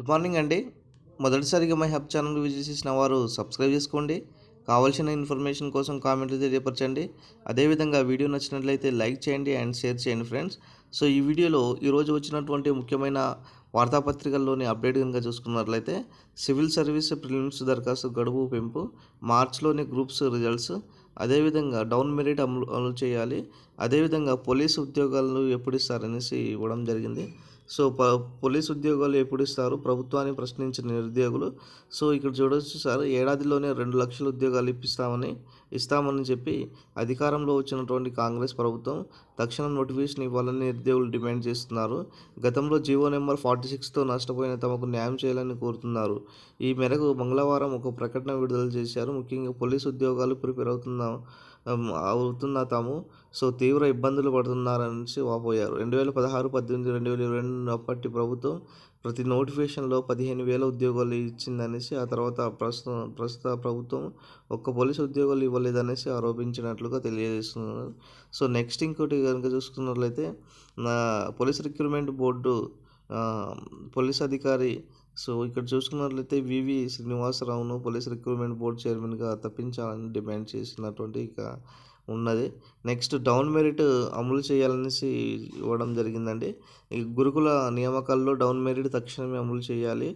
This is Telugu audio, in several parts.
గుడ్ మార్నింగ్ అండి. మొదటిసారిగా మై హబ్ ఛానల్ విజిట్ చేసిన వారు సబ్స్క్రైబ్ చేసుకోండి. కావాల్సిన ఇన్ఫర్మేషన్ కోసం కామెంట్లు తెలియపరచండి. అదేవిధంగా వీడియో నచ్చినట్లయితే లైక్ చేయండి అండ్ షేర్ చేయండి ఫ్రెండ్స్. సో ఈ వీడియోలో ఈరోజు వచ్చినటువంటి ముఖ్యమైన వార్తాపత్రికల్లోని అప్డేట్ కనుక చూసుకున్నట్లయితే సివిల్ సర్వీస్ ప్రిలిమ్స్ దరఖాస్తు గడువు పెంపు మార్చ్లోని గ్రూప్స్ రిజల్ట్స్ అదేవిధంగా డౌన్ మెరిట్ అమలు అమలు చేయాలి అదేవిధంగా పోలీసు ఉద్యోగాలను ఎప్పుడు ఇస్తారనేసి ఇవ్వడం జరిగింది. సో ప పోలీస్ ఉద్యోగాలు ఎప్పుడు ఇస్తారు? ప్రభుత్వాన్ని ప్రశ్నించిన నిరుద్యోగులు. సో ఇక్కడ చూడవచ్చు సార్ ఏడాదిలోనే రెండు లక్షల ఉద్యోగాలు ఇప్పిస్తామని ఇస్తామని చెప్పి అధికారంలో వచ్చినటువంటి కాంగ్రెస్ ప్రభుత్వం తక్షణం నోటిఫికేషన్ ఇవ్వాలని నిరుద్యోగులు డిమాండ్ చేస్తున్నారు. గతంలో జీవో నెంబర్ ఫార్టీ సిక్స్తో నష్టపోయిన తమకు న్యాయం చేయాలని కోరుతున్నారు. ఈ మేరకు మంగళవారం ఒక ప్రకటన విడుదల చేశారు. ముఖ్యంగా పోలీసు ఉద్యోగాలు ప్రిపేర్ అవుతున్నాం అవుతున్న తాము సో తీవ్ర ఇబ్బందులు పడుతున్నారని వాపోయారు. రెండు వేల పదహారు పద్దెనిమిది రెండు వేల ఇరవై రెండు అప్పటి ప్రభుత్వం ప్రతి నోటిఫికేషన్లో పదిహేను వేల ఉద్యోగాలు ఇచ్చిందనేసి ఆ తర్వాత ప్రస్తుతం ప్రస్తుత ప్రభుత్వం ఒక్క పోలీసు ఉద్యోగాలు ఇవ్వలేదనేసి ఆరోపించినట్లుగా తెలియజేస్తున్నారు. సో నెక్స్ట్ ఇంకోటి కనుక చూసుకున్నట్లయితే నా పోలీస్ రిక్రూట్మెంట్ బోర్డు పోలీస్ అధికారి సో ఇక్కడ చూసుకున్నట్లయితే వివి శ్రీనివాసరావును పోలీస్ రిక్రూట్మెంట్ బోర్డు చైర్మన్గా తప్పించాలని డిమాండ్ చేసినటువంటి ఇక ఉన్నది. నెక్స్ట్ డౌన్ మెరిట్ అమలు చేయాలనేసి ఇవ్వడం జరిగిందండి. ఈ గురుకుల నియామకాల్లో డౌన్ మెరిట్ తక్షణమే అమలు చేయాలి.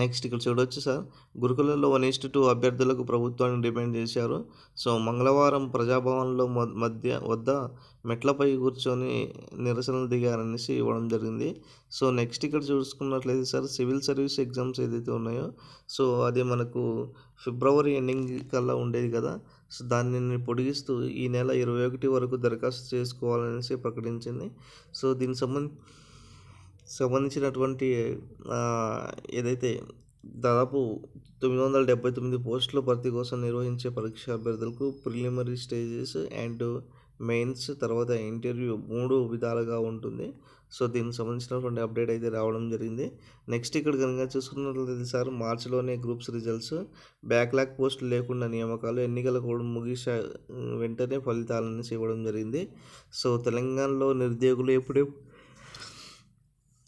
నెక్స్ట్ ఇక్కడ చూడవచ్చు సార్. గురుకులలో వన్ ఈస్ట్ టూ అభ్యర్థులకు ప్రభుత్వాన్ని డిమాండ్ చేశారు. సో మంగళవారం ప్రజాభవన్లో మధ్య వద్ద మెట్లపై కూర్చొని నిరసనలు దిగారనేసి ఇవ్వడం జరిగింది. సో నెక్స్ట్ ఇక్కడ చూసుకున్నట్లయితే సార్ సివిల్ సర్వీస్ ఎగ్జామ్స్ ఏదైతే ఉన్నాయో సో అది మనకు ఫిబ్రవరి ఎండింగ్ కల్లా ఉండేది కదా. సో దానిని పొడిగిస్తూ ఈ నెల ఇరవై ఒకటి వరకు దరఖాస్తు చేసుకోవాలనేసి ప్రకటించింది. సో దీనికి సంబంధించి సంబంధించినటువంటి ఏదైతే దాదాపు తొమ్మిది వందల డెబ్బై తొమ్మిది పోస్టుల భర్తీ కోసం నిర్వహించే పరీక్ష అభ్యర్థులకు ప్రిలిమినరీ స్టేజెస్ అండ్ మెయిన్స్ తర్వాత ఇంటర్వ్యూ మూడు విధాలుగా ఉంటుంది. సో దీనికి సంబంధించినటువంటి అప్డేట్ అయితే రావడం జరిగింది. నెక్స్ట్ ఇక్కడ కనుక చూసుకున్నట్లయితే సార్ మార్చిలోనే గ్రూప్స్ రిజల్ట్స్ బ్యాక్లాగ్ పోస్టులు లేకుండా నియామకాలు ఎన్నికల కూడా ముగిసే వెంటనే ఫలితాలను ఇవ్వడం జరిగింది. సో తెలంగాణలో నిరుద్యోగులు ఎప్పుడే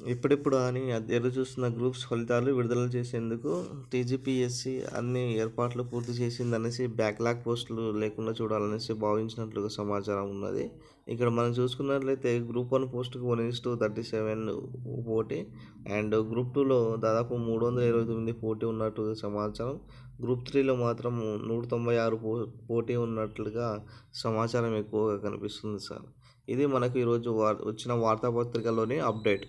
ఇప్పుడిప్పుడు అని ఎదురు చూస్తున్న గ్రూప్స్ ఫలితాలు విడుదల చేసేందుకు టీజీపీఎస్సీ అన్ని ఏర్పాట్లు పూర్తి చేసిందనేసి బ్యాక్లాగ్ పోస్టులు లేకుండా చూడాలనేసి భావించినట్లుగా సమాచారం ఉన్నది. ఇక్కడ మనం చూసుకున్నట్లయితే గ్రూప్ వన్ పోస్టుకు one is two thirty seven పోటీ అండ్ గ్రూప్ టూలో దాదాపు మూడు వందల ఇరవై తొమ్మిది పోటీ ఉన్నట్టుగా సమాచారం. గ్రూప్ త్రీలో మాత్రం నూట తొంభై ఆరు పో పోటీ ఉన్నట్లుగా సమాచారం ఎక్కువగా కనిపిస్తుంది సార్. ఇది మనకు ఈరోజు వార్ వచ్చిన వార్తాపత్రికలోని అప్డేట్.